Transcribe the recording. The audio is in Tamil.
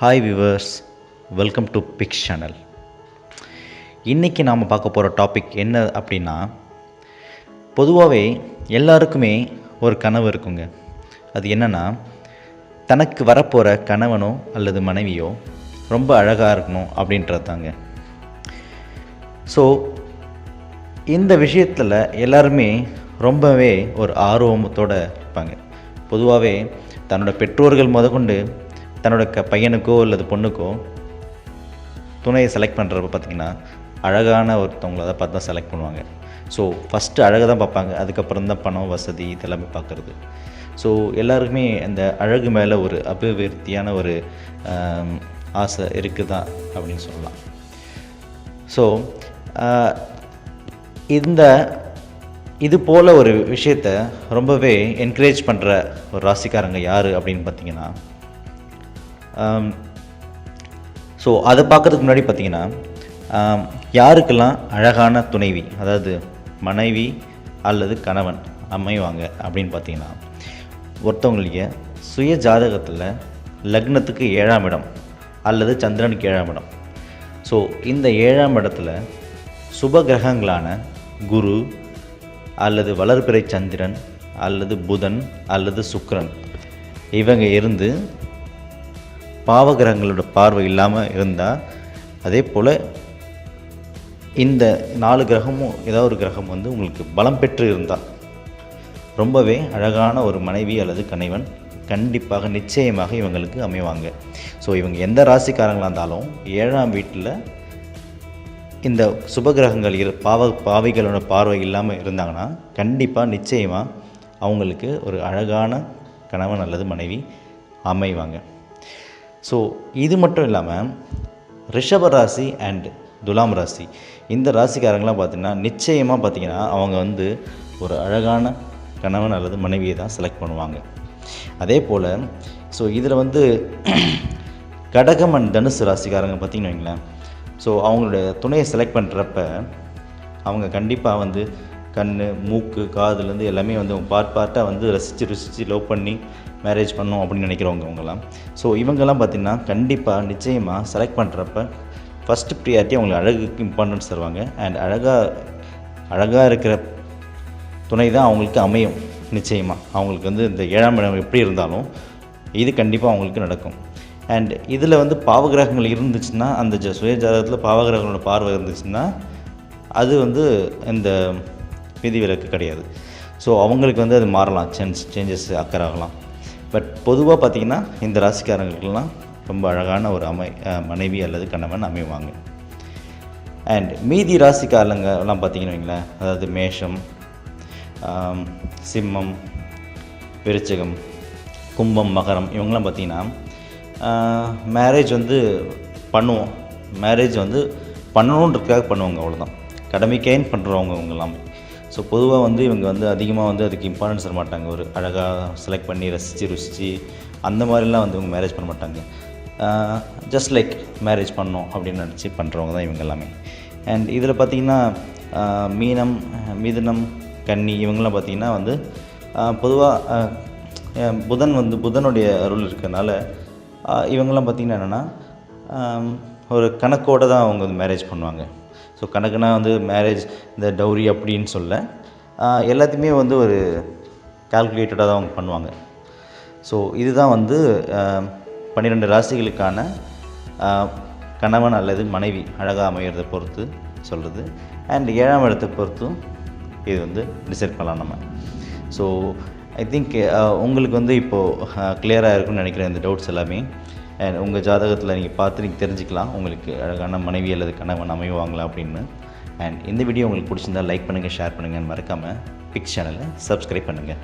Hi viewers welcome to picks channel இன்றைக்கி நாம் பார்க்க போகிற டாபிக் என்ன அப்படின்னா பொதுவாகவே எல்லாருக்குமே ஒரு கனவு இருக்குங்க. அது என்னென்னா தனக்கு வரப்போகிற கணவனோ அல்லது மனைவியோ ரொம்ப அழகாக இருக்கணும் அப்படின்றது தாங்க ஸோ இந்த விஷயத்தில் எல்லாருமே ரொம்பவே ஒரு ஆர்வத்தோடு இருப்பாங்க. பொதுவாகவே தன்னோட பெற்றோர்கள் முதற்கொண்டு தன்னோட க பையனுக்கோ அல்லது பொண்ணுக்கோ துணையை செலக்ட் பண்ணுறப்ப பார்த்திங்கன்னா அழகான ஒருத்தவங்கள தான் பார்த்து தான் செலக்ட் பண்ணுவாங்க. ஸோ ஃபஸ்ட்டு அழகை தான் பார்ப்பாங்க. அதுக்கப்புறம் தான் பணம் வசதி இதெல்லாமே பார்க்குறது. ஸோ எல்லாருக்குமே அந்த அழகு மேலே ஒரு அபிவிருத்தியான ஒரு ஆசை இருக்குது தான் அப்படின்னு சொல்லலாம். ஸோ இந்த இது போல் ஒரு விஷயத்த ரொம்பவே என்கரேஜ் பண்ணுற ஒரு ராசிக்காரங்க யார் அப்படின்னு பார்த்தீங்கன்னா Um, ஸோ அதை பார்க்கறதுக்கு முன்னாடி பார்த்தீங்கன்னா um, யாருக்கெல்லாம் அழகான துணைவி அதாவது மனைவி அல்லது கணவன் அமைவாங்க அப்படின்னு பார்த்தீங்கன்னா ஒருத்தவங்களுடைய சுய ஜாதகத்தில் லக்னத்துக்கு ஏழாம் இடம் அல்லது சந்திரனுக்கு ஏழாம் இடம். ஸோ இந்த ஏழாம் இடத்துல சுப கிரகங்களான குரு அல்லது வளர்பிறை சந்திரன் அல்லது புதன் அல்லது சுக்ரன் இவங்க இருந்து பாவகிரகங்களோட பார்வை இல்லாமல் இருந்தால் அதே போல் இந்த நாலு கிரகமும் ஏதாவது ஒரு கிரகம் வந்து உங்களுக்கு பலம் பெற்று இருந்தால் ரொம்பவே அழகான ஒரு மனைவி அல்லது கணவன் கண்டிப்பாக நிச்சயமாக இவங்களுக்கு அமைவாங்க. ஸோ இவங்க எந்த ராசிக்காரங்களாக இருந்தாலும் ஏழாம் வீட்டில் இந்த சுபகிரகங்கள் இரு பாவ பாவிகளோட பார்வை இல்லாமல் இருந்தாங்கன்னா கண்டிப்பாக நிச்சயமாக அவங்களுக்கு ஒரு அழகான கணவன் அல்லது மனைவி அமைவாங்க. ஸோ இது மட்டும் இல்லாமல் ரிஷப ராசி அண்ட் துலாம் ராசி. இந்த ராசிக்காரங்களாம் பார்த்திங்கன்னா நிச்சயமாக பார்த்தீங்கன்னா அவங்க வந்து ஒரு அழகான கணவன் அல்லது மனைவியை தான் செலக்ட் பண்ணுவாங்க. அதே போல் ஸோ இதில் வந்து கடகம் அண்ட் தனுசு ராசிக்காரங்க பார்த்திங்கன்னு வைங்களேன். ஸோ அவங்களுடைய துணையை செலக்ட் பண்ணுறப்ப அவங்க கண்டிப்பாக வந்து கண் மூக்கு காதுலேருந்து எல்லாமே வந்து அவங்க பார்ட் பார்ட்டாக வந்து ரசித்து ரசித்து லவ் பண்ணி மேரேஜ் பண்ணோம் அப்படின்னு நினைக்கிறவங்க அவங்கெல்லாம். ஸோ இவங்கெல்லாம் பார்த்திங்கன்னா கண்டிப்பாக நிச்சயமாக செலக்ட் பண்ணுறப்ப ஃபஸ்ட்டு ப்ரியாரிட்டி அவங்களுக்கு அழகுக்கு இம்பார்ட்டன்ஸ் தருவாங்க. அண்ட் அழகாக அழகாக இருக்கிற துணை தான் அவங்களுக்கு அமையும் நிச்சயமாக அவங்களுக்கு வந்து இந்த ஏழாம் இடம் எப்படி இருந்தாலும் இது கண்டிப்பாக அவங்களுக்கு நடக்கும். அண்ட் இதில் வந்து பாவகிரகங்கள் இருந்துச்சுன்னா அந்த ஜ சுய ஜாதகத்தில் பாவகிரகங்களோட பார்வை இருந்துச்சுன்னா அது வந்து இந்த விதிவிலக்கு கிடையாது. ஸோ அவங்களுக்கு வந்து அது மாறலாம். Change changes அக்கறாகலாம். பட் பொதுவாக பார்த்திங்கன்னா இந்த ராசிக்காரங்களுக்கெல்லாம் ரொம்ப அழகான ஒரு அமை மனைவி அல்லது கணவன் அமைவாங்க. அண்ட் மீதி ராசிக்காரங்க எல்லாம் பார்த்தீங்கன்னு வைங்களேன். அதாவது மேஷம் சிம்மம் விருச்சகம் கும்பம் மகரம் இவங்கெல்லாம் பார்த்தீங்கன்னா மேரேஜ் வந்து பண்ணுவோம். மேரேஜ் வந்து பண்ணணுன்றதுக்காக பண்ணுவாங்க அவ்வளோதான் கடமைக்கேன்னு பண்ணுறவங்க இவங்கெல்லாம். ஸோ பொதுவாக வந்து இவங்க வந்து அதிகமாக வந்து அதுக்கு இம்பார்ட்டன்ஸ் தர மாட்டாங்க. ஒரு அழகாக செலக்ட் பண்ணி ரசித்து ருசித்து அந்த மாதிரிலாம் வந்து இவங்க மேரேஜ் பண்ண மாட்டாங்க. ஜஸ்ட் லைக் மேரேஜ் பண்ணோம் அப்படின்னு நினச்சி பண்ணுறவங்க தான் இவங்க எல்லாமே. அண்ட் இதில் பார்த்திங்கன்னா மீனம் மிதுனம் கன்னி இவங்கெல்லாம் பார்த்திங்கன்னா வந்து பொதுவாக புதன் வந்து புதனுடைய அருள் இருக்கிறதுனால இவங்கெல்லாம் பார்த்திங்கன்னா என்னென்னா ஒரு கணக்கோடு தான் அவங்க வந்து மேரேஜ் பண்ணுவாங்க. ஸோ கணக்குனா வந்து மேரேஜ் இந்த டௌரி அப்படின்னு சொல்ல எல்லாத்தையுமே வந்து ஒரு கால்குலேட்டடாக தான் அவங்க பண்ணுவாங்க. ஸோ இதுதான் வந்து பன்னிரெண்டு ராசிகளுக்கான கணவன் அல்லது மனைவி அழகாக அமைகிறத பொறுத்து சொல்கிறது அண்ட் ஏழாம் இடத்தை பொறுத்தும் இது வந்து டிசைட் பண்ணலாம் நம்ம. ஸோ ஐ திங்க் உங்களுக்கு வந்து இப்போது கிளியராக இருக்கும்னு நினைக்கிறேன் இந்த டவுட்ஸ் எல்லாமே. உங்கள் ஜாதகத்தில் நீங்கள் பார்த்து நீங்கள் தெரிஞ்சுக்கலாம். உங்களுக்கு அழகான மனைவி அல்லது கணவன் அமைவாங்களா அப்படின்னு. அண்ட் இந்த வீடியோ உங்களுக்கு பிடிச்சிருந்தா லைக் பண்ணுங்கள் ஷேர் பண்ணுங்கள் மறக்காமல் பிக் சேனலை சப்ஸ்கிரைப் பண்ணுங்கள்